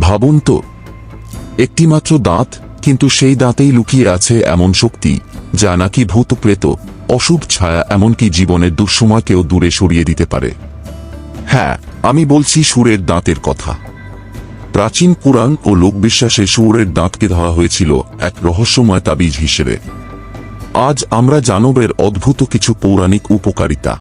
ভাবুন তো, একটিমাত্র দাঁত, কিন্তু সেই দাঁতেই লুকিয়ে আছে এমন শক্তি, যা নাকি ভূত প্রেত অশুভ ছায়া, এমনকি জীবনের দুঃসময়কেও দূরে সরিয়ে দিতে পারে। হ্যাঁ আমি বলছি সুরের দাঁতের কথা। প্রাচীন পুরাণ ও লোকবিশ্বাসে সুরের দাঁতকে ধরা হয়েছিল এক রহস্যময় তাবিজ হিসেবে। আজ আমরা জানবের অদ্ভুত কিছু পৌরাণিক উপকারিতা।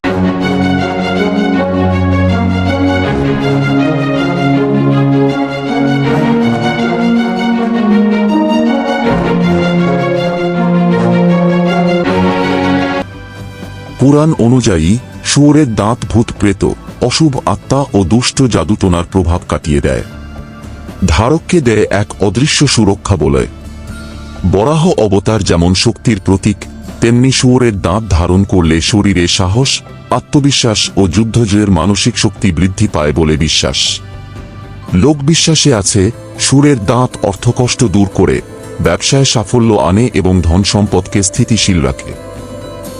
পুরাণ অনুযায়ী, শুয়োরের দাঁত ভূত প্রেত অশুভ আত্মা ও দুষ্ট জাদুটোনার প্রভাব কাটিয়ে দেয়। ধারককে দেয় এক অদৃশ্য সুরক্ষা বলে। বরাহ অবতার যেমন শক্তির প্রতীক, তেমনি শুয়োরের দাঁত ধারণ করলে শরীরে সাহস, আত্মবিশ্বাস ও যুদ্ধজয়ের মানসিক শক্তি বৃদ্ধি পায় বলে বিশ্বাস। লোক বিশ্বাসে আছে সুরের দাঁত অর্থকষ্ট দূর করে, ব্যবসায় সাফল্য আনে এবং ধন সম্পদকে স্থিতিশীল রাখে।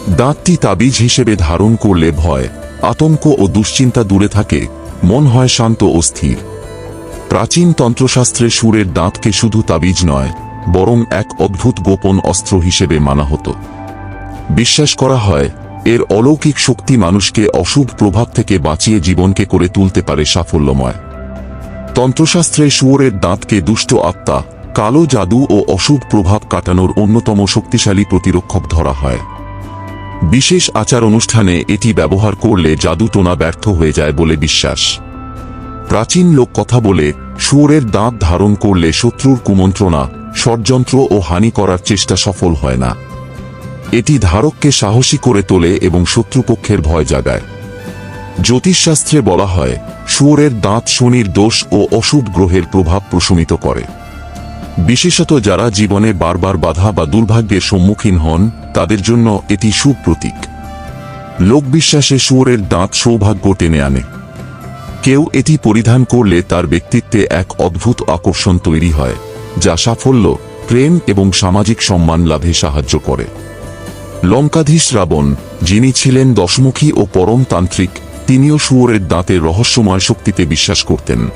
দাঁতটি তাবিজ হিসেবে ধারণ করলে ভয়, আতঙ্ক ও দুশ্চিন্তা দূরে থাকে, মন হয় শান্ত ও স্থির। প্রাচীন তন্ত্রশাস্ত্রে সুরের দাঁতকে শুধু তাবিজ নয়, বরং এক অদ্ভুত গোপন অস্ত্র হিসেবে মানা হতো। বিশ্বাস করা হয়, এর অলৌকিক শক্তি মানুষকে অশুভ প্রভাব থেকে বাঁচিয়ে জীবনকে করে তুলতে পারে সাফল্যময়। তন্ত্রশাস্ত্রে শুয়োরের দাঁতকে দুষ্ট আত্মা, কালো জাদু ও অশুভ প্রভাব কাটানোর অন্যতম শক্তিশালী প্রতিরক্ষক ধরা হয়। বিশেষ আচার অনুষ্ঠানে এটি ব্যবহার করলে জাদুটোনা ব্যর্থ হয়ে যায় বলে বিশ্বাস। প্রাচীন লোক কথা বলে, শুয়োরের দাঁত ধারণ করলে শত্রুর কুমন্ত্রণা, ষড়যন্ত্র ও হানি করার চেষ্টা সফল হয় না। এটি ধারককে সাহসী করে তোলে এবং শত্রুপক্ষের ভয় জাগায়। জ্যোতিষশাস্ত্রে বলা হয়, শুয়োরের দাঁত শনির দোষ ও অশুভ গ্রহের প্রভাব প্রশমিত করে। বিশেষত যারা জীবনে বারবার বাধা বা দুর্ভাগ্যের সম্মুখীন হন, তাদের জন্য এটি সুপ্রতীক। লোকবিশ্বাসে শুয়োরের দাঁত সৌভাগ্য টেনে আনে। কেউ এটি পরিধান করলে তার ব্যক্তিত্বে এক অদ্ভুত আকর্ষণ তৈরি হয়, যা সাফল্য, প্রেম এবং সামাজিক সম্মান লাভে সাহায্য করে। লঙ্কাধীশ রাবণ, যিনি ছিলেন দশমুখী ও পরমতান্ত্রিক তিনিও শুয়োরের দাঁতের রহস্যময় শক্তিতে বিশ্বাস করতেন।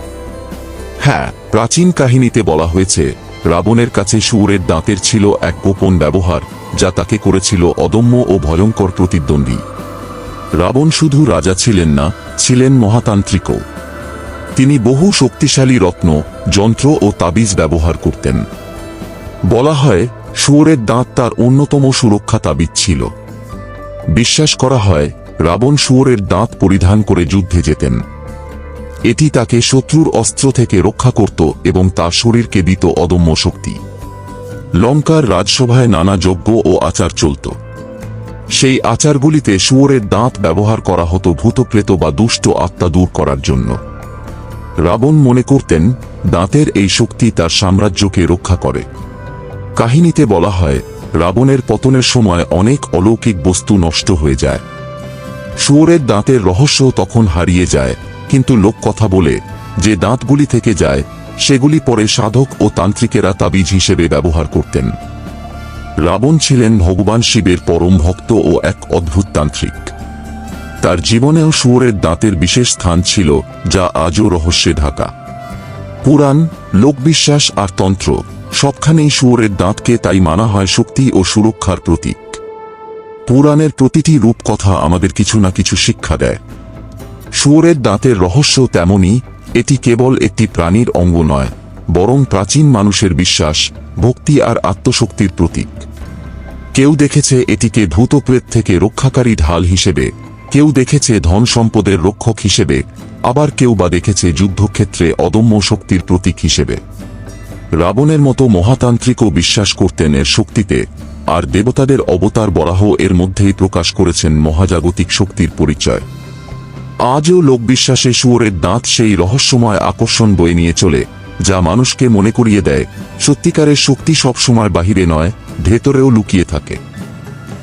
হ্যাঁ প্রাচীন কাহিনীতে বলা হয়েছে রাবণের কাছে শুয়োরের দাঁতের ছিল এক গোপন ব্যবহার, যা তাকে করেছিল অদম্য ও ভয়ঙ্কর প্রতিদ্বন্দ্বী। রাবণ শুধু রাজা ছিলেন না, ছিলেন মহাতান্ত্রিকও। তিনি বহু শক্তিশালী রত্ন, যন্ত্র ও তাবিজ ব্যবহার করতেন। বলা হয় শুয়োরের দাঁত তার অন্যতম সুরক্ষা তাবিজ ছিল। বিশ্বাস করা হয়, রাবণ শুয়োরের দাঁত পরিধান করে যুদ্ধে যেতেন। এটি তাকে শত্রুর অস্ত্র থেকে রক্ষা করত এবং তার শরীরকে দিত অদম্য শক্তি। লঙ্কার রাজসভায় নানা যজ্ঞ ও আচার চলত। সেই আচারগুলিতে শুয়োরের দাঁত ব্যবহার করা হতো ভূতপ্রেত বা দুষ্ট আত্মা দূর করার জন্য। রাবণ মনে করতেন, দাঁতের এই শক্তি তার সাম্রাজ্যকে রক্ষা করে। কাহিনীতে বলা হয়, রাবণের পতনের সময় অনেক অলৌকিক বস্তু নষ্ট হয়ে যায়। শুয়োরের দাঁতের রহস্য তখন হারিয়ে যায় কিন্তু লোক কথা বলে, যে দাঁতগুলি থেকে যায়, সেগুলি পরে সাধক ও তান্ত্রিকেরা তাবিজ হিসেবে ব্যবহার করতেন। রাবণ ছিলেন ভগবান শিবের পরম ভক্ত ও এক অদ্ভুত তান্ত্রিক। তার জীবনেও শুয়োরের দাঁতের বিশেষ স্থান ছিল, যা আজও রহস্যে ঢাকা। পুরাণ, লোকবিশ্বাস আর তন্ত্র সবখানেই শুয়োরের দাঁতকে তাই মানা হয় শক্তি ও সুরক্ষার প্রতীক। পুরাণের প্রতিটি রূপকথা আমাদের কিছু না কিছু শিক্ষা দেয়। শুয়োরের দাঁতের রহস্য তেমনই, এটি কেবল একটি প্রাণীর অঙ্গ নয়, বরং প্রাচীন মানুষের বিশ্বাস, ভক্তি আর আত্মশক্তির প্রতীক। কেউ দেখেছে এটিকে ভূতপ্রেত থেকে রক্ষাকারী ঢাল হিসেবে, কেউ দেখেছে ধন সম্পদের রক্ষক হিসেবে, আবার কেউ বা দেখেছে যুদ্ধক্ষেত্রে অদম্য শক্তির প্রতীক হিসেবে। রাবণের মতো মহাতান্ত্রিকও বিশ্বাস করতেন এর শক্তিতে, আর দেবতাদের অবতার বরাহ এর মধ্যেই প্রকাশ করেছেন মহাজাগতিক শক্তির পরিচয়। আজও লোকবিশ্বাসে শুয়োরের দাঁত সেই রহস্যময় আকর্ষণ বয়ে নিয়ে চলে, যা মানুষকে মনে করিয়ে দেয়, সত্যিকারের শক্তি সবসময় বাহিরে নয়, ভেতরেও লুকিয়ে থাকে।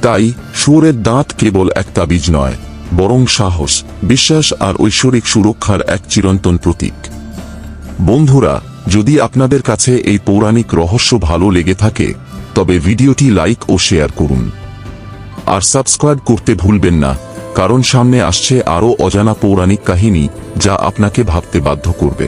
তাই শুয়োরের দাঁত কেবল এক তাবিজ নয়, বরং সাহস, বিশ্বাস আর ঐশ্বরিক সুরক্ষার এক চিরন্তন প্রতীক। বন্ধুরা, যদি আপনাদের কাছে এই পৌরাণিক রহস্য ভালো লেগে থাকে, তবে ভিডিওটি লাইক ও শেয়ার করুন। আর সাবস্ক্রাইব করতে ভুলবেন না। কারণ সামনে আসছে আরও অজানা পৌরাণিক কাহিনী যা আপনাকে ভাবতে বাধ্য করবে।